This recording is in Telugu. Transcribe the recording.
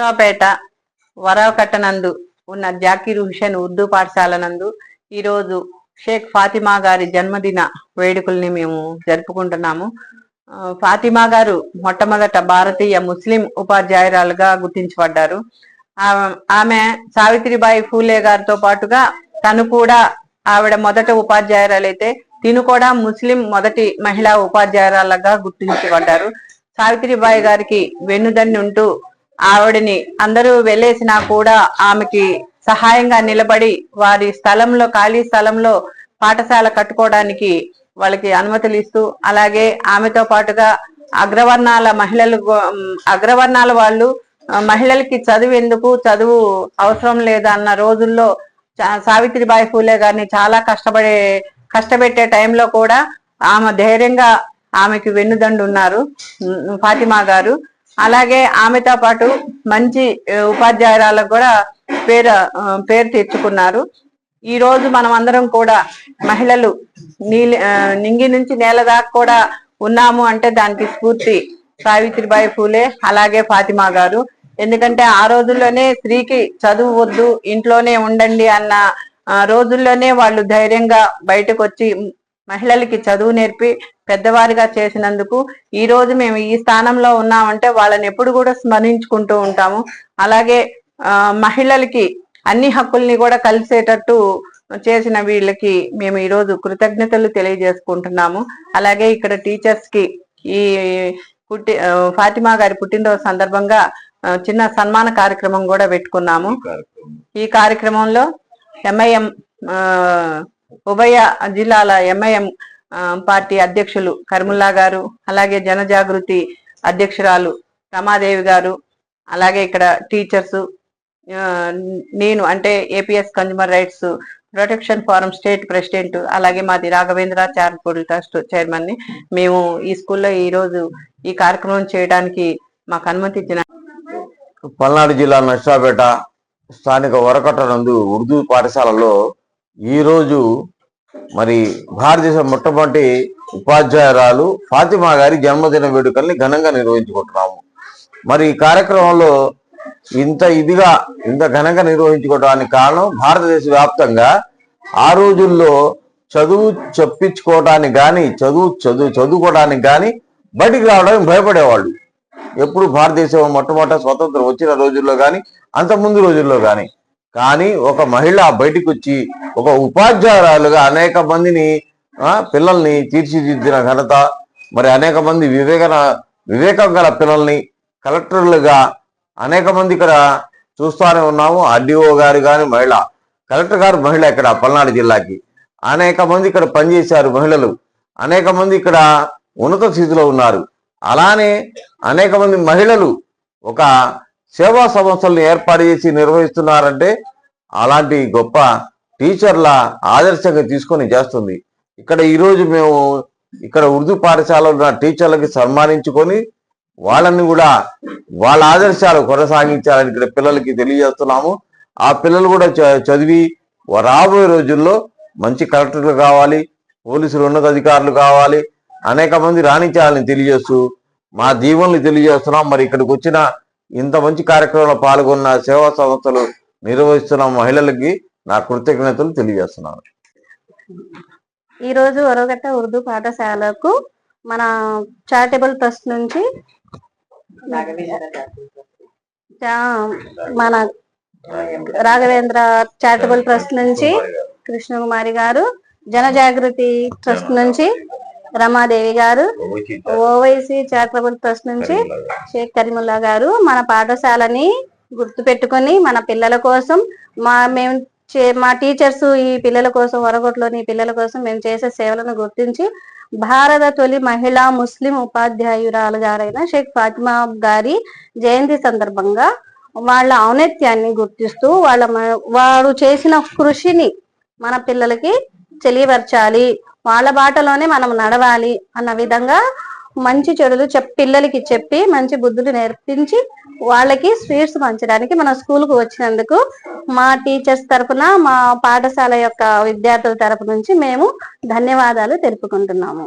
రావుపేట వరవకట్టనందు ఉన్న జాకీర్ హుసేన్ ఉర్దూ పాఠశాల నందు ఈరోజు షేక్ ఫాతిమా గారి జన్మదిన వేడుకల్ని మేము జరుపుకుంటున్నాము. ఫాతిమా గారు మొట్టమొదట భారతీయ ముస్లిం ఉపాధ్యాయురాలుగా గుర్తించబడ్డారు. ఆమె సావిత్రిబాయి ఫూలే గారితో పాటుగా తను కూడా ఆవిడ మొదట ఉపాధ్యాయురాలైతే తిను కూడా ముస్లిం మొదటి మహిళా ఉపాధ్యాయురాలుగా గుర్తించబడ్డారు. సావిత్రిబాయి గారికి వెన్నుదన్ను ఉంటూ ఆవిడని అందరూ వెళ్ళేసినా కూడా ఆమెకి సహాయంగా నిలబడి వారి స్థలంలో ఖాళీ స్థలంలో పాఠశాల కట్టుకోవడానికి వాళ్ళకి అనుమతులు ఇస్తూ అలాగే ఆమెతో పాటుగా అగ్రవర్ణాల మహిళలు అగ్రవర్ణాల వాళ్ళు మహిళలకి చదువు ఎందుకు చదువు అవసరం లేదా అన్న రోజుల్లో చా- సావిత్రిబాయి ఫూలే గారిని చాలా కష్టపడే కష్టపెట్టే టైంలో కూడా ఆమె ధైర్యంగా ఆమెకి వెన్నుదండు ఉన్నారు ఫాతిమా గారు. అలాగే ఆమెతో పాటు మంచి ఉపాధ్యాయురాలకు కూడా పేరు పేరు తెచ్చుకున్నారు. ఈ రోజు మనం అందరం కూడా మహిళలు నీళ్ళ నింగి నుంచి నేల దాకా కూడా ఉన్నాము అంటే దానికి స్ఫూర్తి. సావిత్రిబాయి ఫూలే అలాగే ఫాతిమా గారు. ఎందుకంటే ఆ రోజుల్లోనే స్త్రీకి చదువు వద్దు ఇంట్లోనే ఉండండి అన్న రోజుల్లోనే వాళ్ళు ధైర్యంగా బయటకు వచ్చి మహిళలకి చదువు నేర్పి పెద్దవారిగా చేసినందుకు ఈ రోజు మేము ఈ స్థానంలో ఉన్నామంటే వాళ్ళని ఎప్పుడు కూడా స్మరించుకుంటూ ఉంటాము. అలాగే మహిళలకి అన్ని హక్కుల్ని కూడా కలిసేటట్టు చేసిన వీళ్ళకి మేము ఈ రోజు కృతజ్ఞతలు తెలియజేసుకుంటున్నాము. అలాగే ఇక్కడ టీచర్స్కి ఈ పుట్టి ఫాతిమా గారి పుట్టినరోజు సందర్భంగా చిన్న సన్మాన కార్యక్రమం కూడా పెట్టుకున్నాము. ఈ కార్యక్రమంలో ఎంఐఎం ఉభయ జిల్లాల ఎంఐఎం పార్టీ అధ్యక్షులు కర్ముల్లా గారు అలాగే జనజాగృతి అధ్యక్షురాలు రమాదేవి గారు అలాగే ఇక్కడ టీచర్స్ నేను అంటే APS consumer rights protection forum state president అలాగే మాది రాఘవేంద్ర చారిటబుల్ ట్రస్ట్ చైర్మన్ని. మేము ఈ స్కూల్లో ఈ రోజు ఈ కార్యక్రమం చేయడానికి మాకు అనుమతి ఇచ్చిన పల్నాడు జిల్లా నర్సాపేట స్థానిక వరకట్ట నందు ఉర్దూ పాఠశాలలో ఈరోజు మరి భారతదేశ మొట్టమొదటి ఉపాధ్యాయురాలు ఫాతిమా గారి జన్మదిన వేడుకల్ని ఘనంగా నిర్వహించుకుంటున్నాము. మరి ఈ కార్యక్రమంలో ఇంత ఇదిగా ఇంత ఘనంగా నిర్వహించుకోవడానికి కారణం భారతదేశ వ్యాప్తంగా ఆ రోజుల్లో చదువు చెప్పించుకోవటానికి కానీ చదువు చదువు చదువుకోవడానికి కానీ బయటికి రావడానికి భయపడేవాళ్ళు. ఎప్పుడు భారతదేశం మొట్టమొదట స్వతంత్రం వచ్చిన రోజుల్లో కానీ అంత ముందు రోజుల్లో కానీ కానీ ఒక మహిళ బయటికి వచ్చి ఒక ఉపాధ్యాయురాలుగా అనేక మందిని పిల్లల్ని తీర్చిదిద్దిన ఘనత మరి అనేక మంది వివేకన వివేకం గల పిల్లల్ని కలెక్టర్లుగా అనేక మంది ఇక్కడ చూస్తూనే ఉన్నాము. ఆర్డీఓ గారు కానీ మహిళ కలెక్టర్ గారు మహిళ ఇక్కడ పల్నాడు జిల్లాకి. అనేక మంది ఇక్కడ పనిచేశారు మహిళలు. అనేక మంది ఇక్కడ ఉన్నత స్థితిలో ఉన్నారు. అలానే అనేక మంది మహిళలు ఒక సేవా సంస్థలను ఏర్పాటు చేసి నిర్వహిస్తున్నారంటే అలాంటి గొప్ప టీచర్ల ఆదర్శంగా తీసుకొని చేస్తుంది. ఇక్కడ ఈరోజు మేము ఇక్కడ ఉర్దూ పాఠశాలలో ఉన్న టీచర్లకి సన్మానించుకొని వాళ్ళని కూడా వాళ్ళ ఆదర్శాలు కొనసాగించాలని ఇక్కడ పిల్లలకి తెలియజేస్తున్నాము. ఆ పిల్లలు కూడా చ- చదివి రాబోయే రోజుల్లో మంచి కలెక్టర్లు కావాలి పోలీసులు ఉన్నతాధికారులు కావాలి అనేక మంది రాణించాలని తెలియజేస్తూ మా దీవెనలు తెలియజేస్తున్నాం. మరి ఇక్కడికి వచ్చిన ఇంత మంచి కార్యక్రమంలో పాల్గొన్న సేవా సంస్థలు నిర్వహిస్తున్న మహిళలకి నా కృతజ్ఞతలు తెలియజేస్తున్నాను. ఈరోజు ఒరగట్ట ఉర్దూ పాఠశాలకు మన చారిటబుల్ ట్రస్ట్ నుంచి మన రాఘవేంద్ర చారిటబుల్ ట్రస్ట్ నుంచి కృష్ణకుమారి గారు జనజాగృతి ట్రస్ట్ నుంచి రమాదేవి గారు ఓవైసీ చారిటబుల్ ట్రస్ట్ నుంచి షేక్ కరీముల్లా గారు మన పాఠశాలని గుర్తు పెట్టుకొని మన పిల్లల కోసం మా మేము చే- మా టీచర్స్ ఈ పిల్లల కోసం వరగొట్లోని పిల్లల కోసం మేము చేసే సేవలను గుర్తించి భారత తొలి మహిళా ముస్లిం ఉపాధ్యాయురాలు గారైన షేక్ ఫాతిమా గారి జయంతి సందర్భంగా వాళ్ళ ఔన్నత్యాన్ని గుర్తిస్తూ వాళ్ళ వారు చేసిన కృషిని మన పిల్లలకి తెలియపరచాలి. వాళ్ళ బాటలోనే మనం నడవాలి అన్న విధంగా మంచి చెడులు చెప్ పిల్లలకి చెప్పి మంచి బుద్ధులు నేర్పించి వాళ్ళకి స్వీట్స్ పంచడానికి మన స్కూల్కు వచ్చినందుకు మా టీచర్స్ తరఫున మా పాఠశాల యొక్క విద్యార్థుల తరపు నుంచి మేము ధన్యవాదాలు తెలుపుకుంటున్నాము.